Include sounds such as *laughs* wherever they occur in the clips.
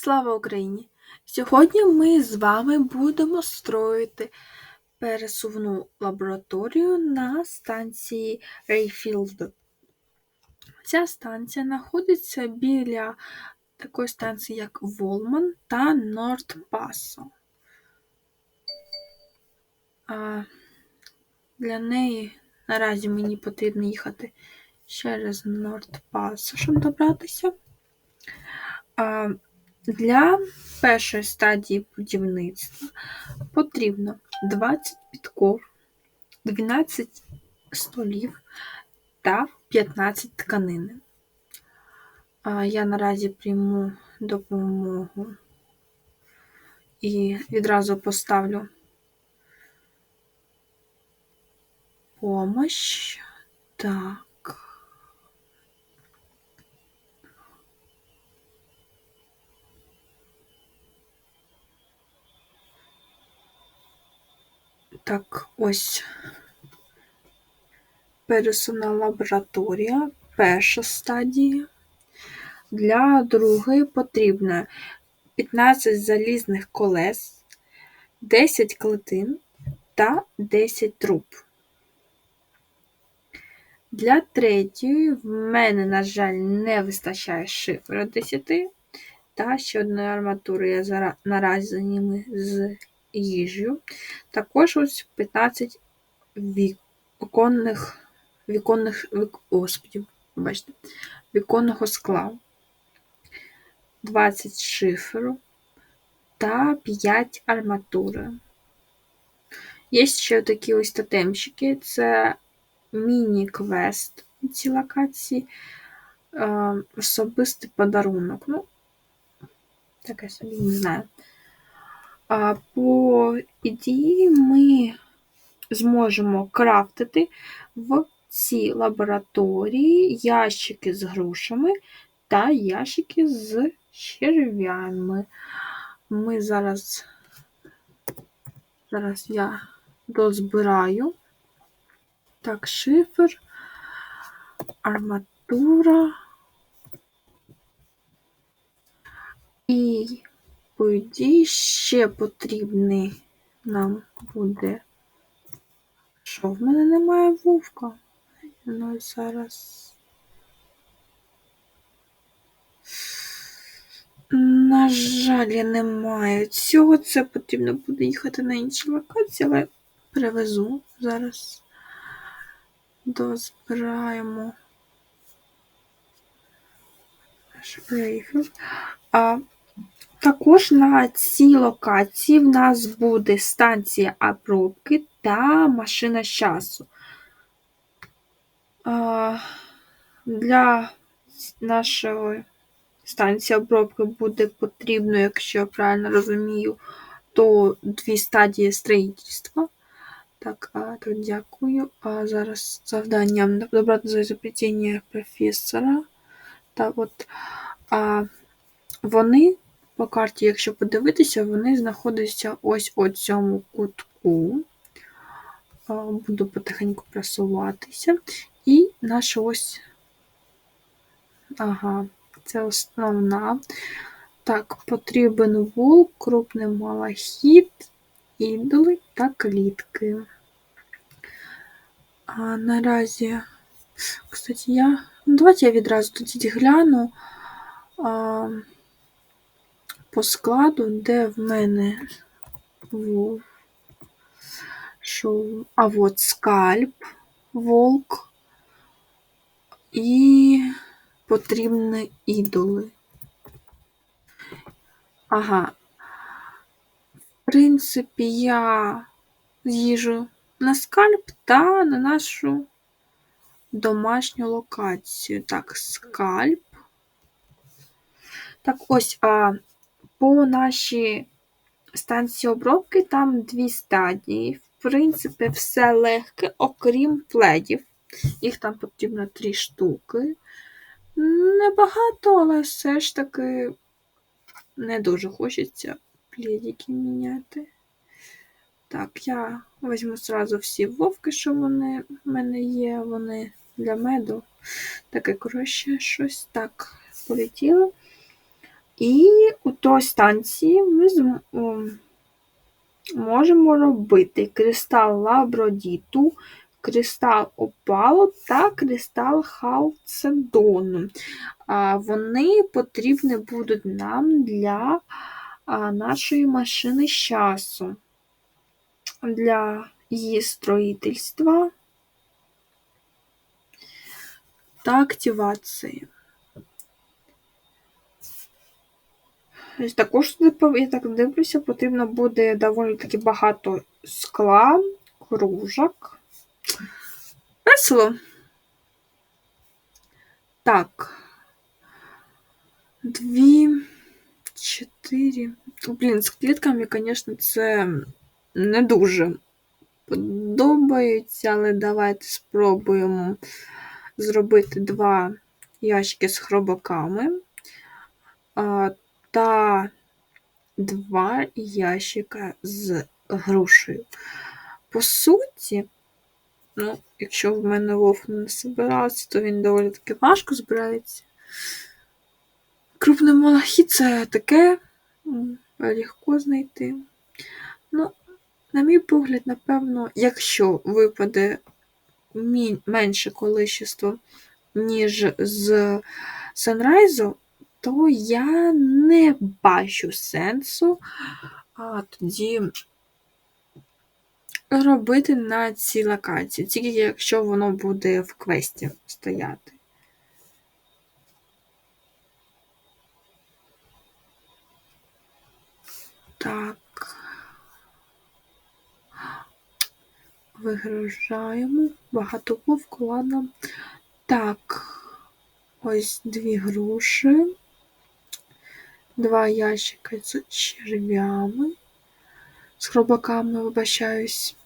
Слава Україні! Сьогодні ми з вами будемо строїти пересувну лабораторію на станції Рейфілд. Ця станція знаходиться біля такої станції, як Волман та Нордпасо. А Для неї наразі мені потрібно їхати через Нордпасо, щоб добратися. Для першої стадії будівництва потрібно 20 підков, 12 столів та 15 тканини. Я наразі прийму допомогу і відразу поставлю помощь. Так. Так, ось пересувна лабораторія, перша стадія. Для другої потрібно 15 залізних колес, 10 клетин та 10 труб. Для третьої в мене, на жаль, не вистачає шифера 10 та ще одної арматури. Я зараз наразі ними з їжею. Також ось 15 віконних, віконних, вік, господі, бачите, віконного скла, 20 шиферу та 5 арматури. Є ще такі ось тотемщики, це міні-квест на цій локації, е, особистий подарунок. Ну, таке собі не знаю. А по ідеї ми зможемо крафтити в цій лабораторії ящики з грушами та ящики з черв'ями. Ми зараз, зараз я дозбираю. Так, шифер, арматура і по ще потрібний нам буде. Що в мене немає вовка? Ну зараз. На жаль, я не маю цього. Це потрібно буде їхати на інші локації, але перевезу зараз. Дозбираємо. А також на цій локації в нас буде станція обробки та машина часу. Для нашої станції обробки буде потрібно, якщо я правильно розумію, то дві стадії строїтельства. Так, так, дякую. А зараз завданням добрати за изобретення професора. Так от, а, вони по карті, якщо подивитися, вони знаходяться ось у цьому кутку. Буду потихеньку просуватися. І наша ось, ага, це основна. Так, потрібен вул, крупний малахіт, ідоли та клітки. А наразі, кстати, я. Ну, давайте я відразу тоді гляну. А, по складу, де в мене вов, що, а от скальп, волк і потрібні ідоли. Ага. В принципі, я з'їжу на скальп та на нашу домашню локацію. Так, скальп. Так, ось, а по нашій станції обробки там дві стадії. В принципі, все легке, окрім пледів. Їх там потрібно три штуки. Небагато, але все ж таки не дуже хочеться пледики міняти. Так, я візьму зразу всі вовки, що вони в мене є, вони для меду. Таке, коротше, щось так полетіло. І до станції ми можемо робити кристал лабродіту, кристал опалу та кристал халцедону. Вони потрібні будуть нам для нашої машини часу, для її строїтельства та активації. Також, я так дивлюся, потрібно буде доволі таки багато скла, кружок. Весело. Так. Дві, чотири. Блін, з клітками, звісно, це не дуже подобається, але давайте спробуємо зробити два ящики з хробаками та два ящика з грушею. По суті, ну, якщо в мене вовк не збирався, то він доволі таки важко збирається. Крупний малахіт це таке легко знайти. Ну, на мій погляд, напевно, якщо випаде менше количество, ніж з Санрайзу, то я не бачу сенсу а, тоді робити на цій локації, тільки якщо воно буде в квесті стояти. Так. Вигружаємо. Багато вовку, ладно. Так, ось дві груші два ящика з черв'ями, з хробаками, вибачаюсь.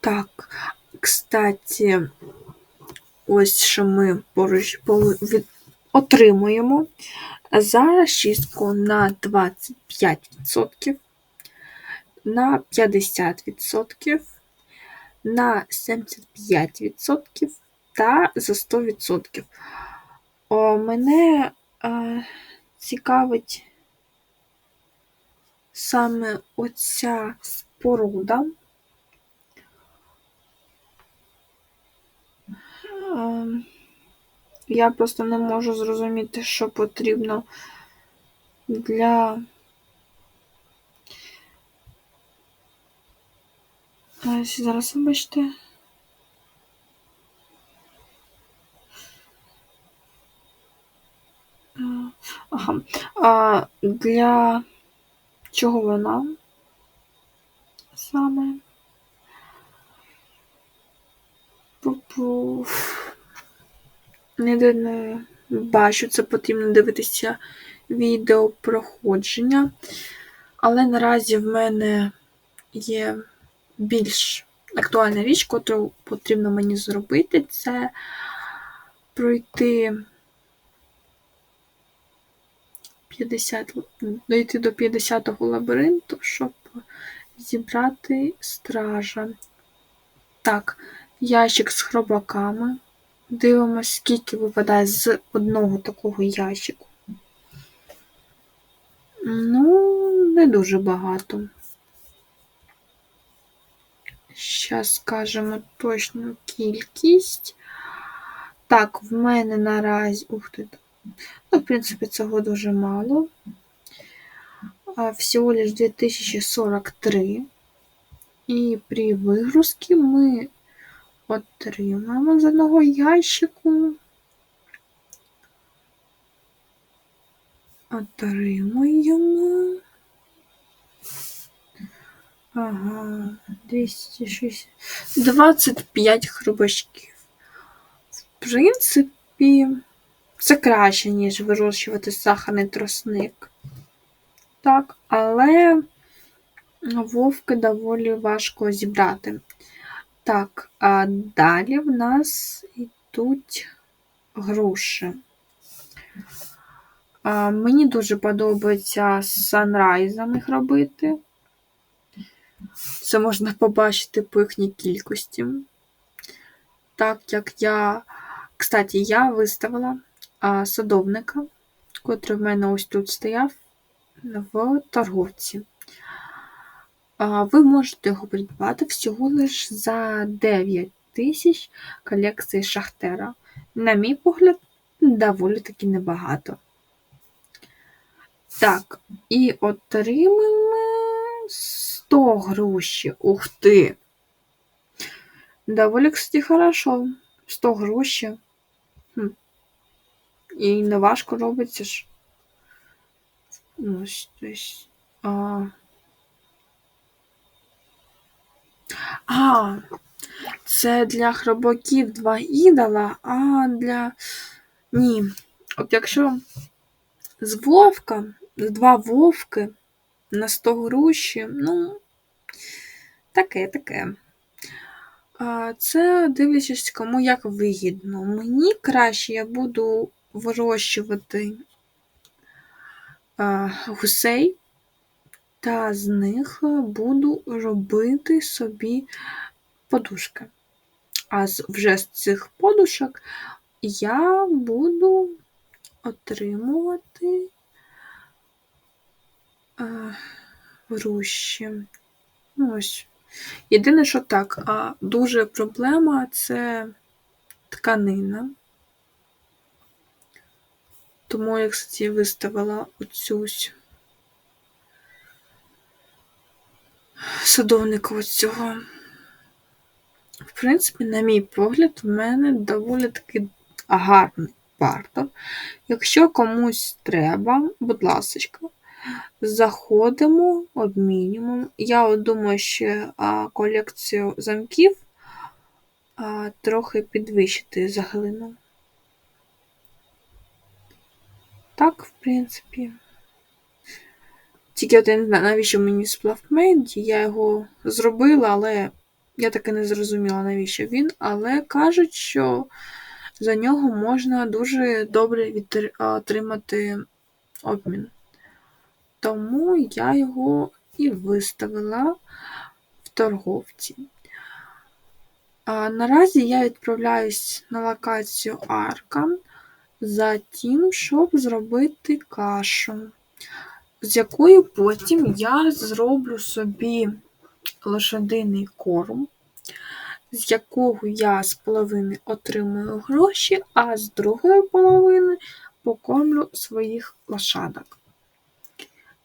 Так, кстати, ось що ми поруч отримуємо. Зараз чистку на 25%, на 50%, на 75% та за 100%. О, Мене цікавить саме оця споруда. Я просто не можу зрозуміти, що потрібно для зараз вибачте. Ага. А для чого вона саме? Попу. Ніде не бачу, це потрібно дивитися відео проходження. Але наразі в мене є більш актуальна річ, яку потрібно мені зробити, це пройти 50, дойти до 50-го лабіринту, щоб зібрати стража. Так, ящик з хробаками. Дивимось, скільки випадає з одного такого ящику. Ну, не дуже багато. Зараз скажемо точну кількість. Так, в мене наразі. Ух ти, Ну, в принципі, цього дуже мало. Всего лишь 2043. І при вигрузці ми отримаємо з одного ящику. Отримуємо. Ага, 260. 25 хрубачків. В принципі. Це краще, ніж вирощувати сахарний тросник. Так, але вовки доволі важко зібрати. Так, а далі в нас йдуть груші. А, Мені дуже подобається з санрайзом їх робити. Це можна побачити по їхній кількості. Так як я, кстати, я виставила садовника котрий в мене ось тут стояв в торговці. Ви можете його придбати всього лиш за 9 тисяч колекції Шахтера. На мій погляд, доволі таки небагато. Так, і отримаємо 100 грошей. Ух ти! Доволі, кстати, хорошо. 100 грошей. І не важко робиться ж. Ну, ось, ось. А... а, це для хробаків два ідола, а для. Ні. От якщо з вовка, два вовки на 100 гроші, ну, таке, таке. Це дивлячись, кому як вигідно. Мені краще я буду вирощувати гусей, та з них буду робити собі подушки. А вже з цих подушок я буду отримувати а, гроші. Ну, ось. Єдине, що так, а дуже проблема це тканина. Тому я, кстати, виставила оцю ось садовника ось цього. В принципі, на мій погляд, в мене доволі таки гарний партер. Якщо комусь треба, будь ласка, заходимо, обмінюємо. Я думаю, а, колекцію замків трохи підвищити за Так, в принципі. Тільки от я не знаю, навіщо мені сплавмейд, я його зробила, але я таки не зрозуміла, навіщо він. Але кажуть, що за нього можна дуже добре отримати обмін. Тому я його і виставила в торговці. А Наразі я відправляюсь на локацію Аркан за тим, щоб зробити кашу, з якою потім я зроблю собі лошадиний корм, з якого я з половини отримую гроші, а з другої половини покормлю своїх лошадок.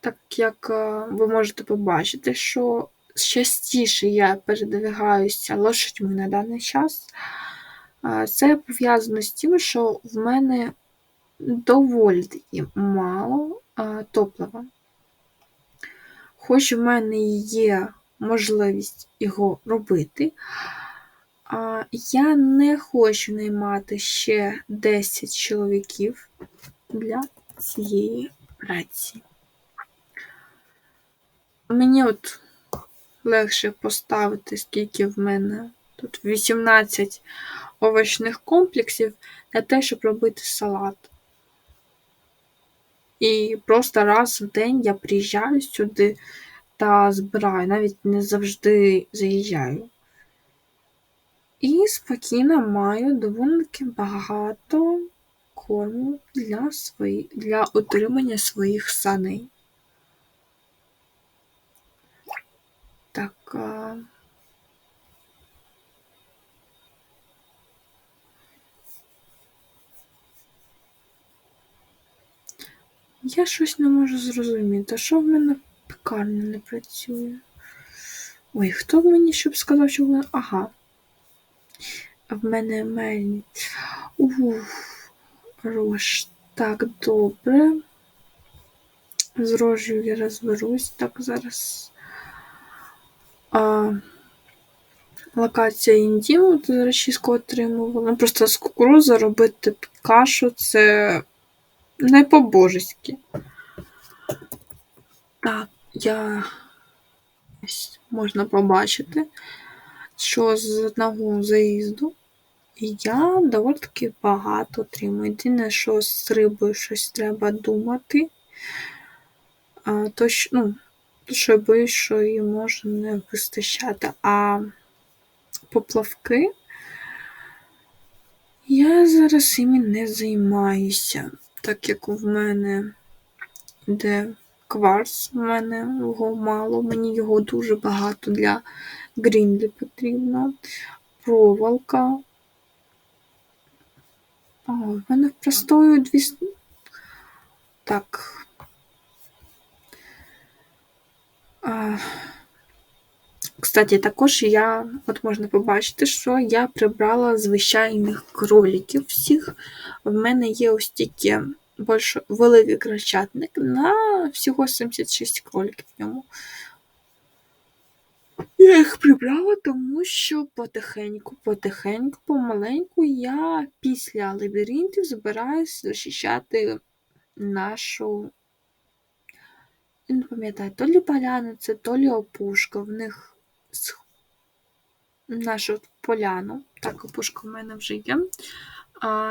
Так як е, ви можете побачити, що частіше я передвигаюся лошадьми на даний час, це пов'язано з тим, що в мене доволі таки мало топлива. Хоч в мене є можливість його робити, я не хочу наймати ще 10 чоловіків для цієї праці. Мені от легше поставити, скільки в мене тут 18 овочних комплексів для те, щоб робити салат. І просто раз в день я приїжджаю сюди та збираю, навіть не завжди заїжджаю. І спокійно маю доволі багато корму для свої, для утримання своїх саней. Так. Я щось не можу зрозуміти, що в мене пекарня не працює. Ой, хто б мені щоб сказав, що вона. Ага. В мене мельниця. Уф, рож. Так, добре. З рожею я розберусь. Так, зараз. А, Локація індіму, до речі, отримувала. Просто з кукурудзи робити кашу це не по-божеськи. Так, я можна побачити, що з одного заїзду я доволі таки багато отримую. Єдине, що з рибою щось треба думати. А, то, що, ну, що я боюсь, що її може не вистачати. А поплавки я зараз іми не займаюся. Так як в мене йде кварц, в мене його мало, мені його дуже багато для грінлі потрібно. Проволока. О, в мене простою 200. Так. А, Кстати, також я, от можна побачити, що я прибрала звичайних кроліків всіх. В мене є ось тільки більш великий крольчатник на всього 76 кроліків в ньому. Я їх прибрала, тому що потихеньку, потихеньку, помаленьку я після лабіринтів збираюсь захищати нашу. Не пам'ятаю, то лі поляну, це то лі опушка. В них нашу поляну. Так, опушка в мене вже є.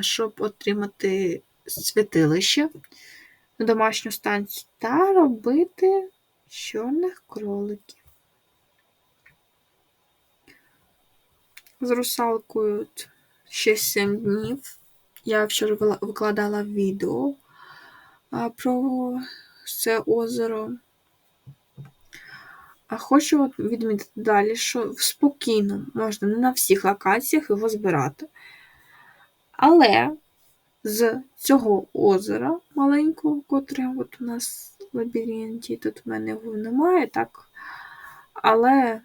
Щоб отримати святилище домашню станцію та робити чорних кроликів. З русалкою ще 7 днів. Я вчора викладала відео про це озеро. Хочу відмітити далі, що спокійно можна не на всіх локаціях його збирати. Але з цього озера маленького, котре от у нас в лабіринті, тут в мене його немає, так. Але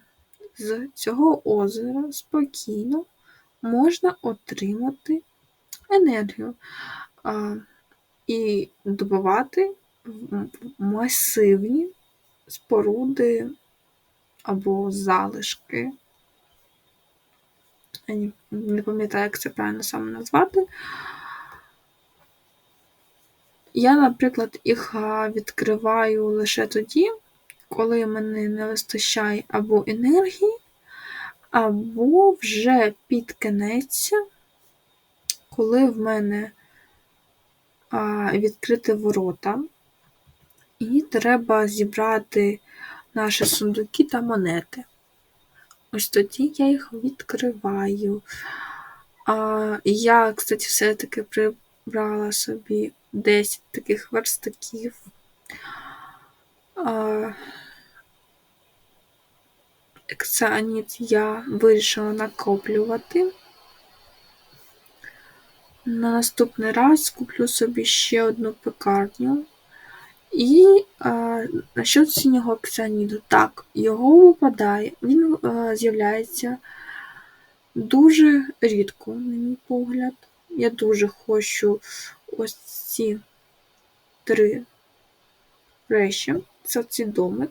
з цього озера спокійно можна отримати енергію а, і добувати масивні споруди або залишки. Я не пам'ятаю, як це правильно саме назвати. Я, наприклад, їх відкриваю лише тоді, коли мене не вистачає або енергії, або вже під кінець, коли в мене а, відкрити ворота, і треба зібрати наші сундуки та монети. Ось тоді я їх відкриваю. А, я, кстати, все-таки прибрала собі 10 таких верстаків. А, Ексаніт я вирішила накоплювати. На наступний раз куплю собі ще одну пекарню. І а, насчет синього оксаніду. Так, його випадає, він а, з'являється дуже рідко, на мій погляд. Я дуже хочу ось ці три речі. Це цей домик.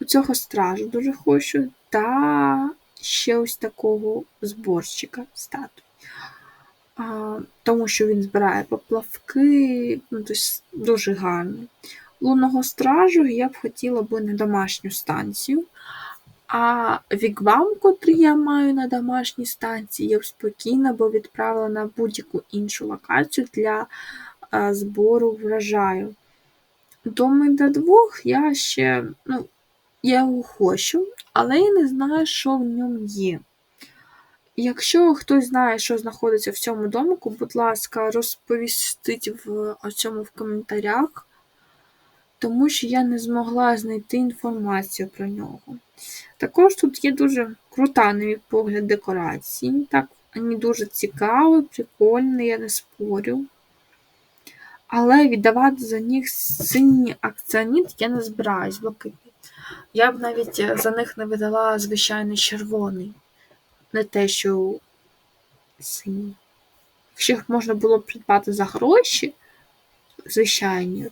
У цього стражу дуже хочу. Та ще ось такого зборщика статуї. Тому що він збирає поплавки, ну, дуже гарний. Лунного стражу я б хотіла би на домашню станцію. А вігвам, котрий я маю на домашній станції, я б спокійно би відправила на будь-яку іншу локацію для а, збору врожаю. Домик до двох я ще, ну, я його хочу, але я не знаю, що в ньому є. Якщо хтось знає, що знаходиться в цьому домику, будь ласка, розповістіть в цьому в коментарях, тому що я не змогла знайти інформацію про нього. Також тут є дуже крута, на мій погляд, декорації. Так, вони дуже цікаві, прикольні, я не спорю. Але віддавати за них синій акціоніт я не збираюсь блакитний. Я б навіть за них не видала звичайний червоний не те, що синій. Якщо їх можна було б придбати за гроші, звичайні,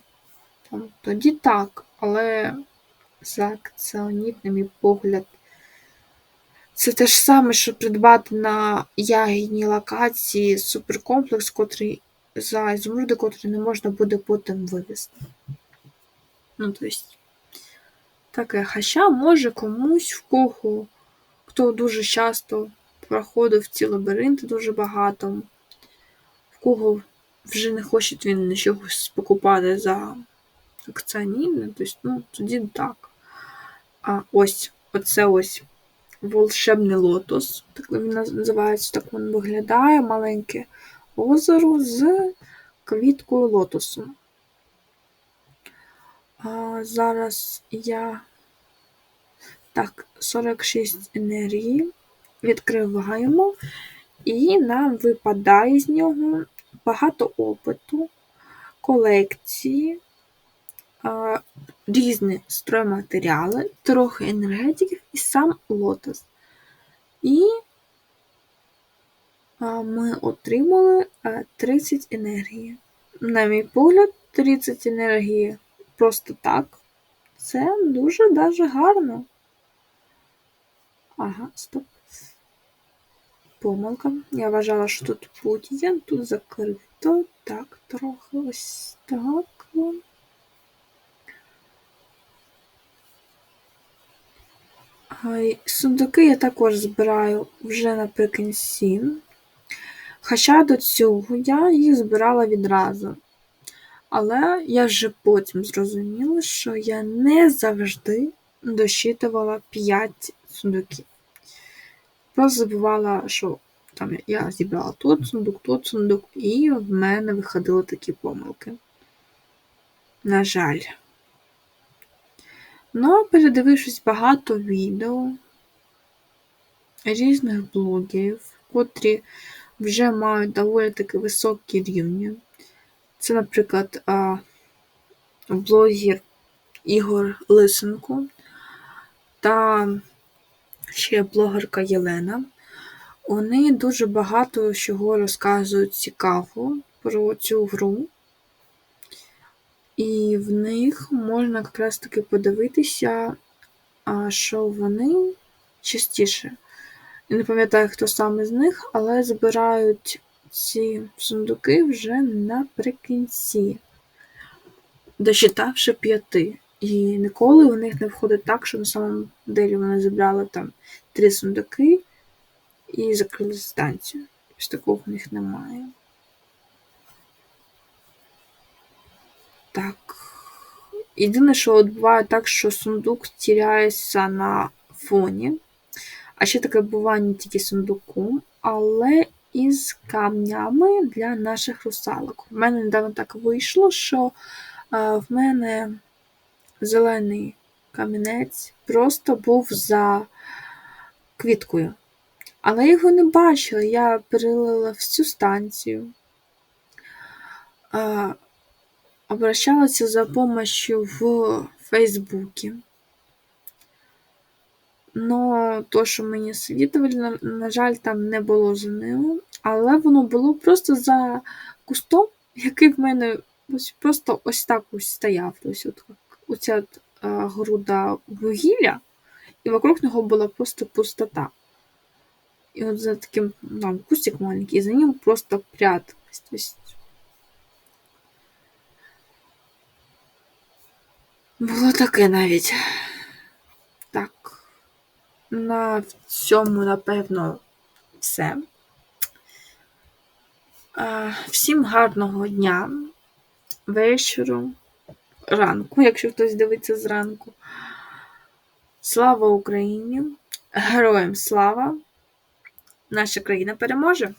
там, тоді так, але за акціоніт, мій погляд, це те ж саме, що придбати на ягідній локації суперкомплекс, котрий за ізумруди, котрий не можна буде потім вивезти. Ну, тобто, таке. Хоча може комусь в кого хто дуже часто проходив ці лабіринти дуже багато, в кого вже не хоче він нічого покупати за акціонівне, тобто, ну, тоді так. А ось, оце ось волшебний лотос, так він називається, так він виглядає, маленьке озеро з квіткою лотосу. А, зараз я так, 46 енергії. Відкриваємо, і нам випадає з нього багато опиту, колекції, різні стройматеріали, трохи енергетиків і сам лотос. І ми отримали а, 30 енергії. На мій погляд, 30 енергії просто так. Це дуже даже гарно. Ага, стоп. Помилка. Я вважала, що тут путь є, тут закрито. Так, трохи ось так. Сундуки я також збираю вже наприкінці. Хоча до цього я їх збирала відразу. Але я вже потім зрозуміла, що я не завжди досчитувала 5 сундуків. Просто забувала, що там я зібрала тут сундук, тут сундук, і в мене виходили такі помилки. На жаль. Ну, передивившись багато відео різних блогерів, котрі вже мають доволі таки високі рівні. Це, наприклад, блогер Ігор Лисенко та ще блогерка Єлена. Вони дуже багато чого розказують цікаво про цю гру. І в них можна якраз таки подивитися, що вони частіше. Я не пам'ятаю, хто саме з них, але збирають ці сундуки вже наприкінці, дочитавши п'яти. І ніколи у них не входить так, що на самому делі вони зібрали там три сундуки і закрили станцію. Ось такого в них немає. Так. Єдине, що от буває так, що сундук тіряється на фоні. А ще таке буває не тільки сундуку, але із камнями для наших русалок. У мене недавно так вийшло, що а, в мене зелений камінець просто був за квіткою. Але його не бачила, я перелила всю станцію. Обращалася за допомогою в Фейсбуці. Но то, що мені світували, на жаль, там не було за ним, але воно було просто за кустом, який в мене ось просто ось так ось стояв. Ось от, оця а, груда вугілля, і вокруг нього була просто пустота. І от за таким там кустик маленький, і за ним просто пряталась. То есть... Було таке навіть. Так. На цьому, напевно, все. Всім гарного дня, вечору, ранку, *laughs* якщо хтось дивиться зранку. Слава Україні! Героям слава! Наша країна переможе!